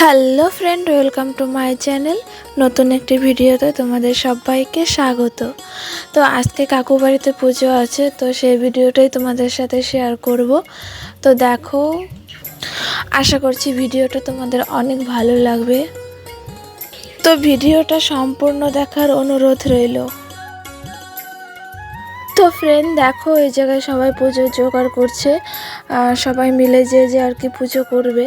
Hello friend, welcome to my channel. নতুন একটি ভিডিওতে তোমাদের সবাইকে স্বাগত। তো আজকে কাকু বাড়িতে পুজো আছে, তো সেই ভিডিওটাই তোমাদের সাথে শেয়ার করব। তো দেখো, আশা করছি ভিডিওটা তোমাদের অনেক ভালো লাগবে। তো ভিডিওটা সম্পূর্ণ দেখার অনুরোধ রইল। তো ফ্রেন্ড দেখো, এই জায়গায় সবাই পুজো জোগাড় করছে। সবাই মিলে যে যে আর কি পুজো করবে।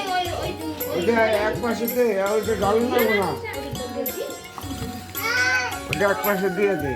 ওটা এক পাশে দে আর ওটা ডাল নেব না। ওটা এক পাশে দিয়ে দে।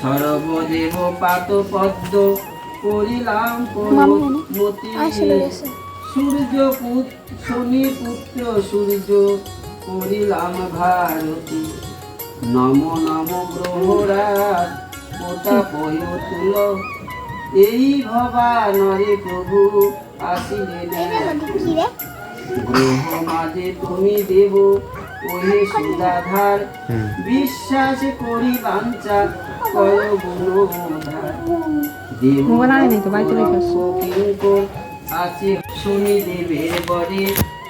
সর্বদেব পাত পদ্ম করিলাম সূর্য শনি পুত্র সূর্য করিলাম ভারতী। নম নম গ্রহরাজ প্রতাপ তুল। এই ভবা নরে প্রভু আসিলেন। গ্রহ মাঝে তুমি দেব। ওহে সুদাধার বিশ্বাস করি বাঞ্চা কর গুণধার দেব কিঙ্কর আছে শনি দেবের বরে।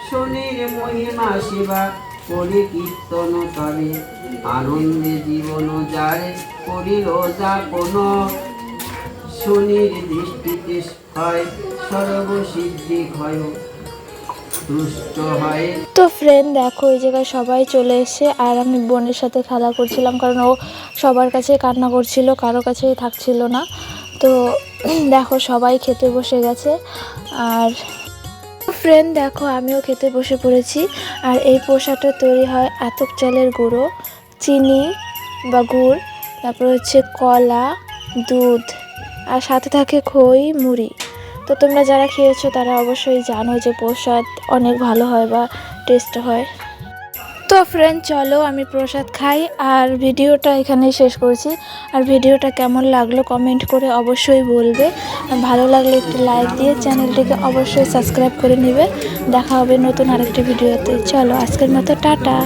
শনির মহিমা সেবা করি কীর্তন তবে আনন্দে জীবন যারে করিল যাপন। শনির দৃষ্টিতে হয় সর্বসিদ্ধি ক্ষয়। তো ফ্রেন্ড দেখো, এই জায়গায় সবাই চলে এসে, আর আমি বোনের সাথে খেলা করছিলাম, কারণ ও সবার কাছে কান্না করছিল, কারও কাছেই থাকছিল না। তো দেখো, সবাই খেতে বসে গেছে, আর ফ্রেন্ড দেখো, আমিও খেতে বসে পড়েছি, আর এই পোশাকটা তৈরি হয় আতপ চালের গুঁড়ো, চিনি বা গুড়, তারপর হচ্ছে কলা, দুধ, আর সাথে থাকে খই, মুড়ি। তো তোমরা যারা খেয়েছো তারা অবশ্যই জানো যে প্রসাদ অনেক ভালো হয় বা টেস্ট হয়। তো ফ্রেন্ড চলো আমি প্রসাদ খাই আর ভিডিওটা এখানেই শেষ করছি। আর ভিডিওটা কেমন লাগল কমেন্ট করে অবশ্যই বলবে। ভালো লাগলে একটু লাইক দিয়ে চ্যানেলটিকে অবশ্যই সাবস্ক্রাইব করে নেবে। দেখা হবে নতুন আরেকটা ভিডিওতে। চলো আজকের মতো, টাটা।